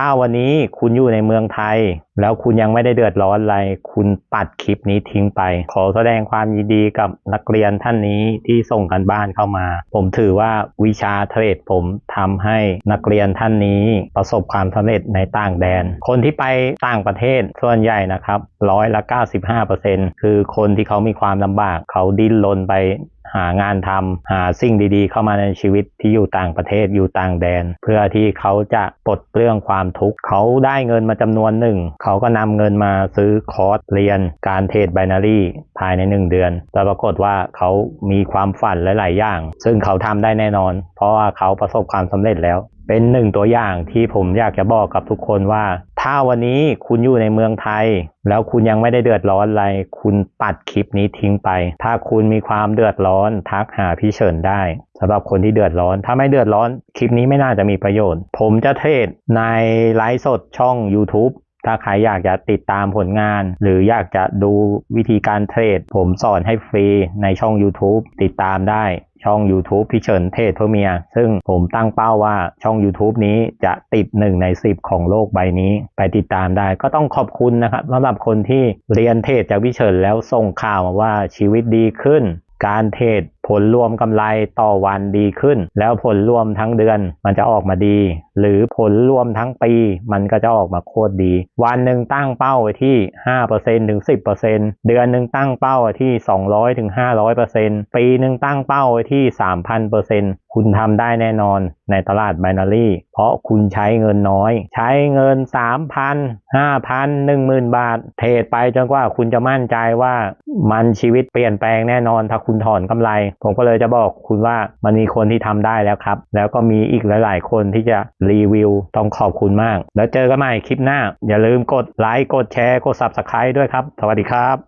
ถ้าวันนี้คุณอยู่ในเมืองไทย แล้วคุณยังไม่ได้เดือดร้อนอะไร คุณปัดคลิปนี้ทิ้งไป ขอแสดงความยินดีกับนักเรียนท่านนี้ที่ส่งกันบ้านเข้ามา ผมถือว่าวิชาเทรดผมทำให้นักเรียนท่านนี้ประสบความสำเร็จในต่างแดน คนที่ไปต่างประเทศส่วนใหญ่นะครับร้อยละ 95%คือคนที่เขามีความลำบากเขาดิ้นรนไป หางานทำหาสิ่งดีๆ เข้ามาในชีวิตที่อยู่ต่างประเทศอยู่ต่างแดน เพื่อที่เขาจะปลดเปลื้องความทุกข์เขาได้เงินมาจำนวนหนึ่ง เขาก็นำเงินมาซื้อคอร์สเรียน การเทรดไบนารี่ภายใน 1 เดือนแต่ปรากฏว่าเขามีความฝันหลาย ๆ อย่าง ซึ่งเขาทำได้แน่นอน เพราะว่าเขาประสบความสำเร็จแล้วเป็นหนึ่งตัวอย่างที่ผมอยากจะบอกกับทุกคนว่า ถ้าวันนี้คุณอยู่ในเมืองไทย แล้วคุณยังไม่ได้เดือดร้อนอะไร คุณปัดคลิปนี้ทิ้งไป ถ้าคุณมีความเดือดร้อนทักหาพี่เฉินได้สำหรับคนที่เดือดร้อน ถ้าไม่เดือดร้อนคลิปนี้ไม่น่าจะมีประโยชน์ ผมจะเทรดในไลฟ์สดช่อง YouTube ถ้าใครอยากจะติดตามผลงาน หรืออยากจะดูวิธีการเทรด ผมสอนให้ฟรีในช่อง YouTube ติดตามได้ ช่อง YouTube พี่เฉินเทศเพื่อเมีย ซึ่งผมตั้งเป้าว่าช่อง YouTube นี้จะติด 1 ใน 10 ของโลกใบนี้ ไปติดตามได้ก็ต้องขอบคุณนะครับสำหรับคนที่เรียนเทศจากพี่เฉินแล้วส่งข่าวมาว่าชีวิตดีขึ้น การเทศ ผลรวมกำไรต่อวันดีขึ้น แล้วผลรวมทั้งเดือนมันจะออกมาดี หรือผลรวมทั้งปีมันก็จะออกมาโคตรดี วันหนึ่งตั้งเป้าไว้ที่ 5%ถึง 10%เดือนหนึ่งตั้งเป้าไว้ที่ 200ถึง500%ปีหนึ่งตั้งเป้าไว้ที่ 3,000%คุณทำได้แน่นอนในตลาดไบนารีเพราะคุณใช้เงินน้อย ใช้เงิน 3,000 5,000 10,000 บาท เทรดไปจนกว่าคุณจะมั่นใจว่ามันชีวิตเปลี่ยนแปลงแน่นอนถ้าคุณถอนกำไรผมก็เลยจะบอกคุณว่ามันมีคนที่ทำได้แล้วครับ แล้วก็มีอีกหลาย ๆ คนที่จะรีวิวต้องขอบคุณมาก แล้วเจอกันใหม่คลิปหน้า อย่าลืมกดไลค์กดแชร์กด Subscribe ด้วยครับ สวัสดีครับ